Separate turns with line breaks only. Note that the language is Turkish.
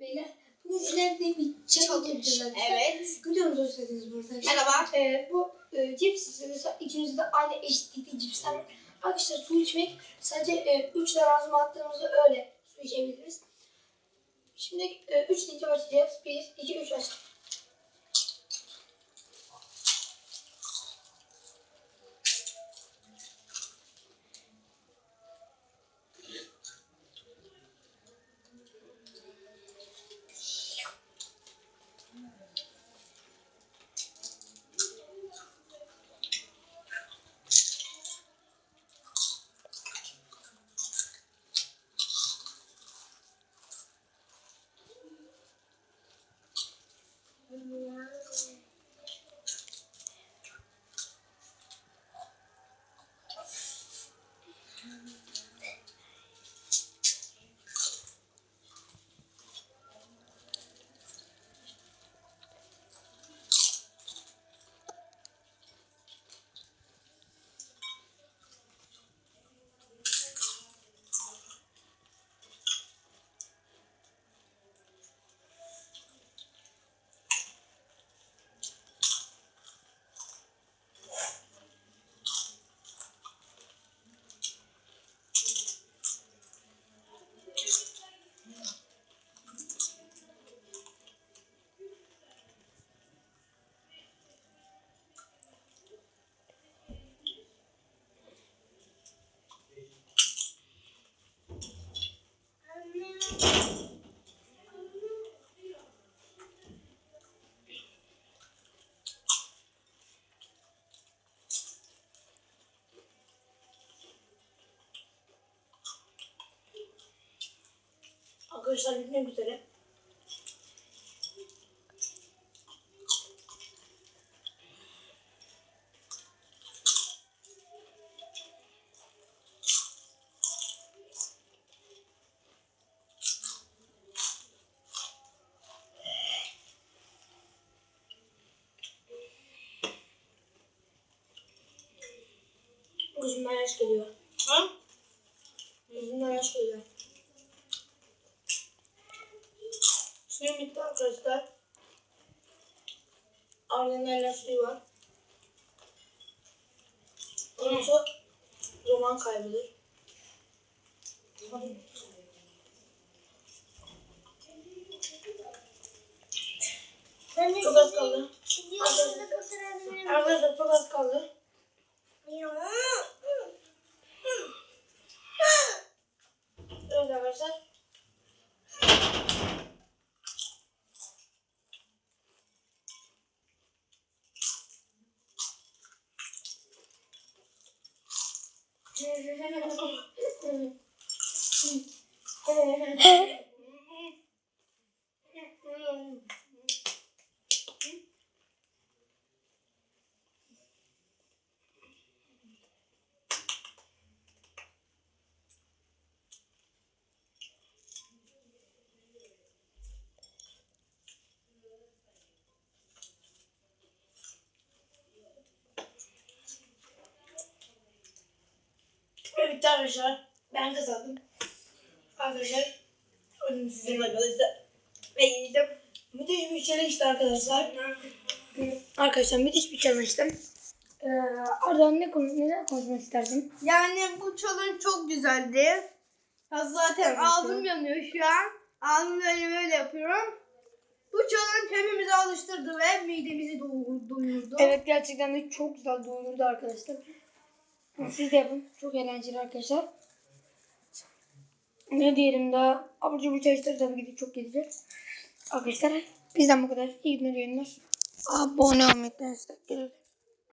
Beyler bugün sizlerle bir challenge.
Evet.
Videomuzu özlediniz burada.
Merhaba.
Ee, bu e, cips ikimizde de aynı eşitlikte cipsler var. Arkadaşlar su içmek sadece 3 tane ağzıma attığımızda öyle su içebiliriz. Şimdi 3 deyince başlayacağız. 1, 2, 3 başlayalım. Arkadaşlar bitmek üzere. Gözümden yaş geliyor.
Ha?
Gözümden yaş geliyor. Suyum bitti arkadaşlar. Ardından hala suyu var. Ondan zaman kaybeder. Çok az kaldı. Arkadaşlar çok az kaldı. Evet arkadaşlar. Evet bitti arkadaşlar. Ben kazandım. Arkadaşlar. Önüm sizin arkadaşlar. Ve yedim. Müthiş bir challenge'di arkadaşlar. Arkadaşlar müthiş bir challenge'di. Ee, Ardahan ne konu neden konuşmak istersin?
Yani bu challenge çok güzeldi. Ya zaten
Evet,
ağzım
evet.
yanıyor şu an. Ağzım böyle böyle yapıyorum. Bu challenge hepimizi alıştırdı ve midemizi doyurdu. doyurdu.
Evet gerçekten de çok güzel doyurdu arkadaşlar. Siz de yapın. Çok eğlenceli arkadaşlar. Ne diyelim daha abur cubur çalıştır tabii de çok gelecek. Arkadaşlar bizden bu kadar. İyi günler yayınlar. Abone olmayı unutmayın.